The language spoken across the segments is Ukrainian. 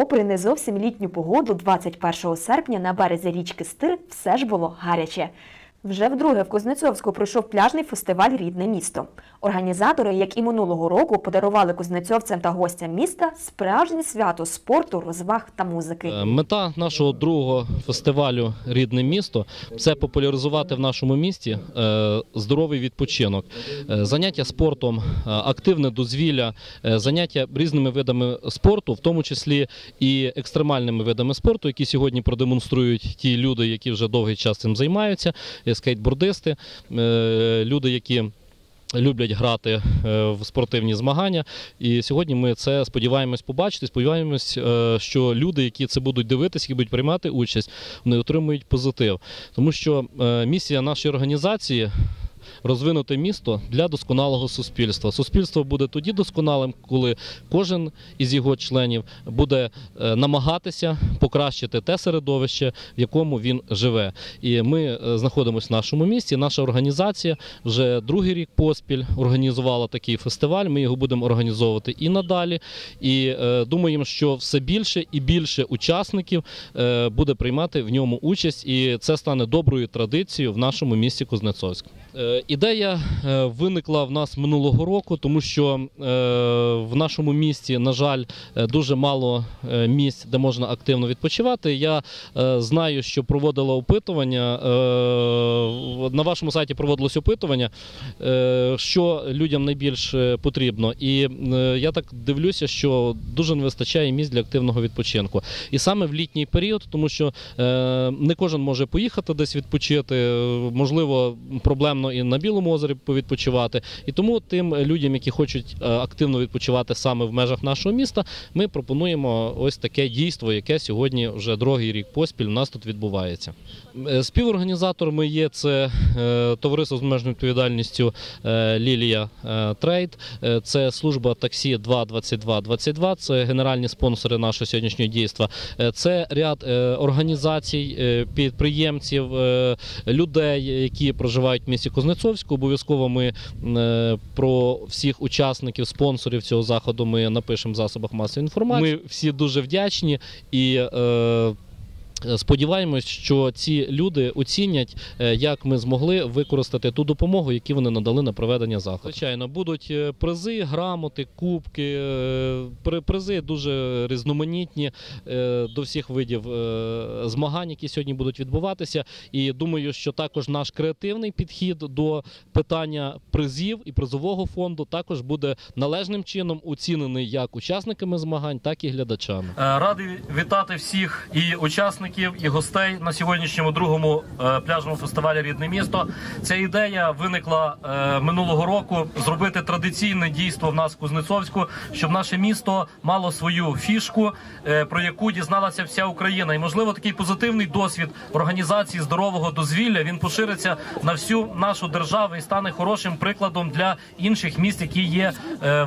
попри не зовсім літню погоду, 21 серпня на березі річки Стир все ж було гаряче. Вже вдруге в Кузнецовську пройшов пляжний фестиваль Рідне місто. Організатори, як і минулого року, подарували кузнецовцям та гостям міста справжнє свято спорту, розваг та музики. Е, Мета нашого другого фестивалю Рідне місто це популяризувати в нашому місті е, здоровий відпочинок, Е, заняття спортом, активне дозвілля, заняття різними видами спорту, в тому числі і екстремальними видами спорту, які сьогодні продемонструють ті люди, які вже довгий час цим займаються, скейтбордисти, е, люди, які люблять грати е, в спортивні змагання. І сьогодні ми це сподіваємось побачити. Сподіваємось, е, що люди, які це будуть дивитися, які будуть приймати участь, вони отримують позитив. Тому що е, місія нашої організації. Розвинути місто для досконалого суспільства. Суспільство буде тоді досконалим, коли кожен із його членів буде е, намагатися покращити те середовище, в якому він живе. І ми е, знаходимося в нашому місті. Наша організація вже другий рік поспіль організувала такий фестиваль. Ми його будемо організовувати і надалі. І е, думаємо, що все більше і більше учасників буде приймати в ньому участь, і це стане доброю традицією в нашому місті Кузнецовськ. Ідея е, виникла в нас минулого року, тому що е, в нашому місті, на жаль, е, дуже мало місць, де можна активно відпочивати. Я знаю, що проводила опитування. На вашому сайті проводилось опитування, що людям найбільше потрібно. І я так дивлюся, що дуже не вистачає місць для активного відпочинку. І саме в літній період, тому що не кожен може поїхати десь відпочити, можливо, проблемно і на Білому озері повідпочивати. І тому тим людям, які хочуть е, активно відпочивати саме в межах нашого міста, ми пропонуємо ось таке дійство, яке сьогодні вже другий рік поспіль у нас тут відбувається. Е, Співорганізаторами є це е, товариство з обмеженою відповідальністю е, Лілія Трейд, це служба таксі 22222, це генеральні спонсори нашого сьогоднішнього дійства. Це ряд організацій, підприємців, людей, які проживають в місті Кузнецовську. Обов'язково ми про всіх учасників, спонсорів цього заходу ми напишемо в засобах масової інформації. Ми всі дуже вдячні і. Е, Сподіваємось, що ці люди оцінять, е, як ми змогли використати ту допомогу, яку вони надали на проведення заходу. Звичайно, будуть е, призи, грамоти, кубки. Призи дуже різноманітні до всіх видів змагань, які сьогодні будуть відбуватися. І думаю, що також наш креативний підхід до питання призів і призового фонду також буде належним чином оцінений як учасниками змагань, так і глядачами. Радий вітати всіх і учасників, і гостей на сьогоднішньому другому е, пляжному фестивалі Рідне місто. Ця ідея виникла е, минулого року зробити традиційне дійство в нас в Кузнецовську, щоб наше місто мало свою фішку, е, про яку дізналася вся Україна. І можливо такий позитивний досвід організації здорового дозвілля він пошириться на всю нашу державу і стане хорошим прикладом для інших міст, які є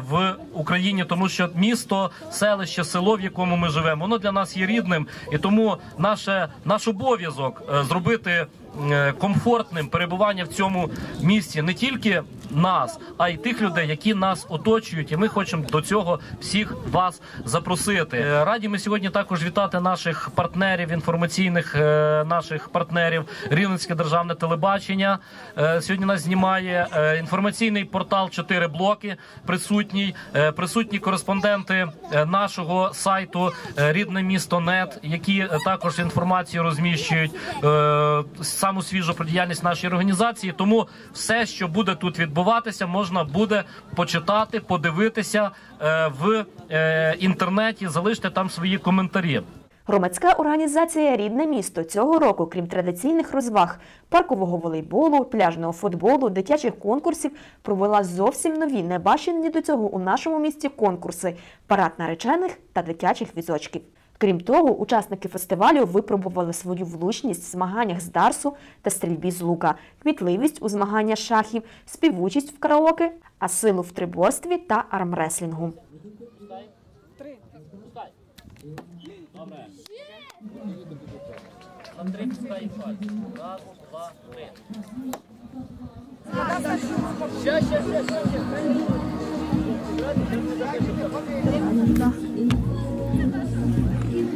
в Україні, тому що місто, селище, село, в якому ми живемо, воно для нас є рідним, і тому наше наш обов'язок е, зробити. Е, Комфортним перебування в цьому місті не тільки нас, а й тих людей, які нас оточують, і ми хочемо до цього всіх вас запросити. Е, Раді ми сьогодні також вітати наших партнерів, інформаційних е, наших партнерів. Рівненське державне телебачення сьогодні нас знімає інформаційний портал «Чотири блоки. Присутній присутні кореспонденти нашого сайту рідне місто Нет, які також інформацію розміщують саму свіжу про діяльність нашої організації. Тому все, що буде тут відбуватися, можна буде почитати, подивитися е, в е, інтернеті, залишити там свої коментарі. Громадська організація Рідне місто цього року, крім традиційних розваг, паркового волейболу, пляжного футболу, дитячих конкурсів, провела зовсім нові, небачені до цього у нашому місті конкурси парад наречених та дитячих візочків. Крім того, учасники фестивалю випробували свою влучність в змаганнях з дарсу та стрільбі з лука, кмітливість у змаганнях шахів, співучість в караоке, а силу в триборстві та армреслінгу.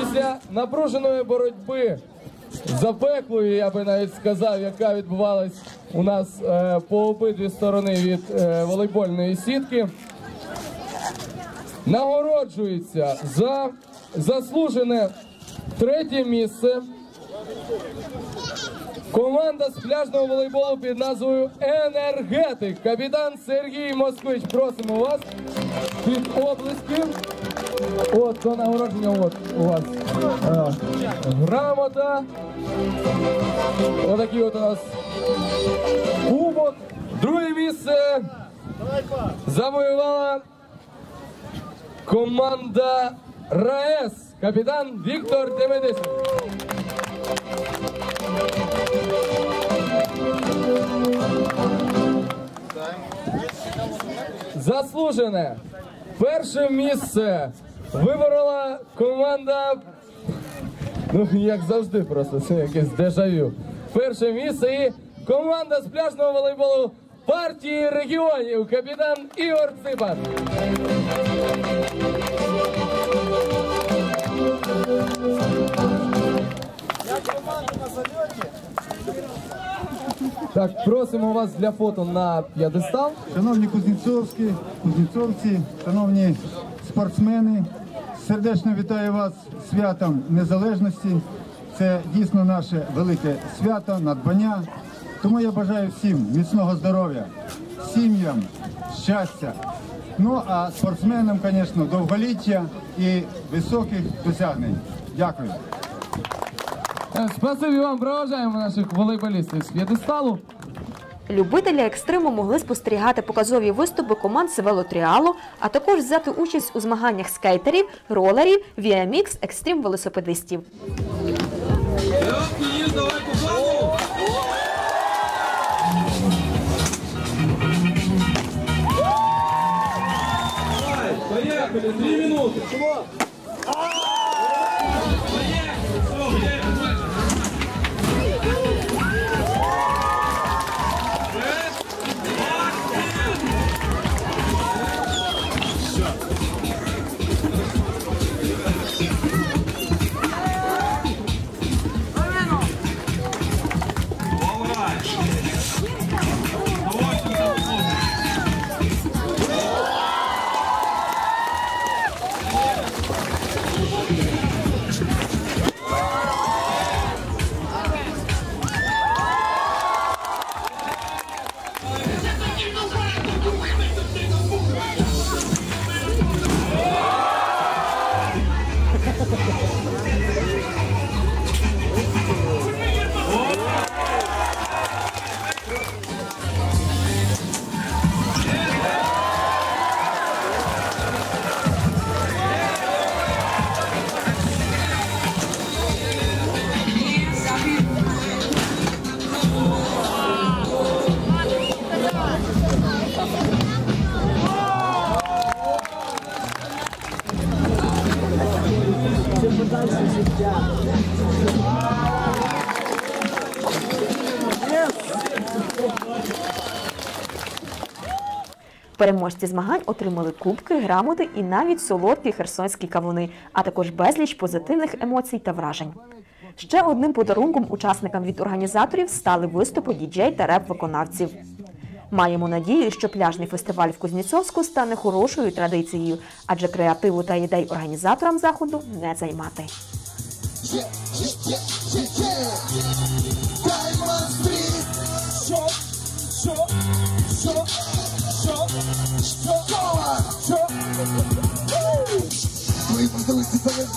Після напруженої боротьби запеклої, я би навіть сказав, яка відбувалась у нас е, по обидві сторони від е, волейбольної сітки, нагороджується за заслужене третє місце. Команда з пляжного волейболу під назвою Енергетик. Капітан Сергій Москвич. Просимо вас під облиски. От до нагородження, от у вас е, грамота. Отакий от у нас кубок. Друге місце завоювала команда РаЕС. Капітан Віктор Демедисов. Заслужене. Перше місце виборола команда. Ну, як завжди, просто це якесь дежавю. Перше місце і команда з пляжного волейболу партії регіонів. Капітан Ігор Ципан. Так, просимо вас для фото на п'єдестал. Шановні кузнєцовські, кузнєцовці, шановні спортсмени, сердечно вітаю вас святом незалежності. Це дійсно наше велике свято, надбання. Тому я бажаю всім міцного здоров'я, сім'ям, щастя. Ну а спортсменам, звісно, довголіття і високих досягнень. Дякую. Е, Спасибі вам, проважаємо наших волейболістів з п'єдесталу. Любителі екстриму могли спостерігати показові виступи команд з велотріалу, а також взяти участь у змаганнях скейтерів, ролерів, VMX, екстрім велосипедистів. Поїхали, дві минути. Переможці змагань отримали кубки, грамоти і навіть солодкі херсонські кавуни, а також безліч позитивних емоцій та вражень. Ще одним подарунком учасникам від організаторів стали виступи діджей та реп-виконавців. Маємо надію, що пляжний фестиваль в Кузнєцовську стане хорошою традицією, адже креативу та ідей організаторам заходу не займати.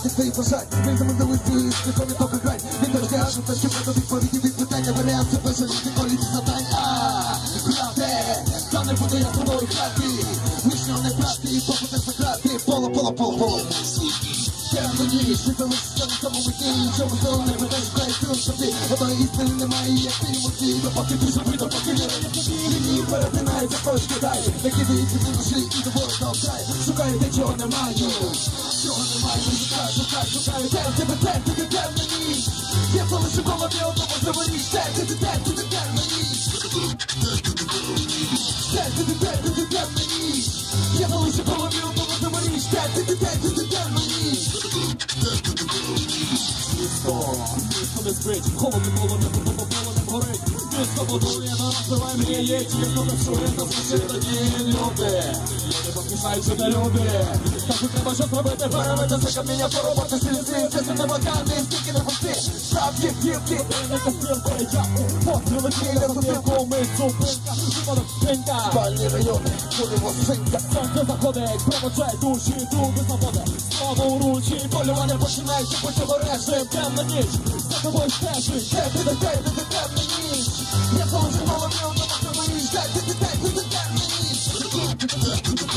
Твої бажання Твої можливості ніхто не тільки грань теж кажу, та мене відповіді від питання Варіанти без ніколи не задань А, та не буду я з тобою грати. Вишня не брати, і побуде заграти Поло, поло, поло, поло. Темно ти залишишся на тому меті Чому зело не ведеш, край сил, що ти. Одної істини немає, як ти емоції, допоки ти живий, допоки не Лінії перетинається, хтось кидає, не кидається душі і тобою толкає. Шукає те, чого немає, чого шукай, шукай, де в тебе, де, де, де, де мені. Я залишу голові одному заваріш, де, де, де, де, де, де, де мені. Де, де, де, де, де, де мені. Я залишу голові одному заваріш, де, де, де, де, де, де, де мені. Місто місто не спить, холодно полоне, бо полонем горить. Місто будує, нам називає мріє, тільки працює, нас лише тоді люди. Поспішаючи на люди. Так і треба щось робити, перевитися каміння, поробити слізи. Це не ваканти, стільки не пусти. Справді гілки, не костюм переявки. Постріли кілька, зупинку, ми зупинка. Випадок спинка. Спальні райони, курево синька. Сонце заходить, промочай душі, дуби свободи. Слава у ручі, полювання починається, будь обережним. Темна ніч, за тобою стежить. Де, де, де, де, де, де мені. Я де, де, де, де, де мені. Де, де, де, де, де, мені. Де, де, де, де, де, де, мені.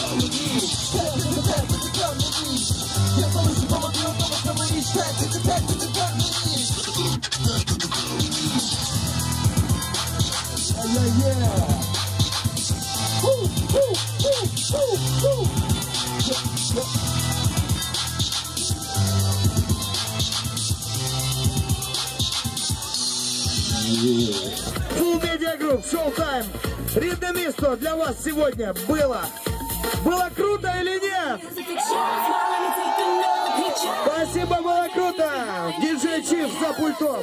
Full Media Group, Showtime. Рідне місто для вас сегодня было. Было круто или нет? Спасибо, было круто. Диджей Чиф за пультом.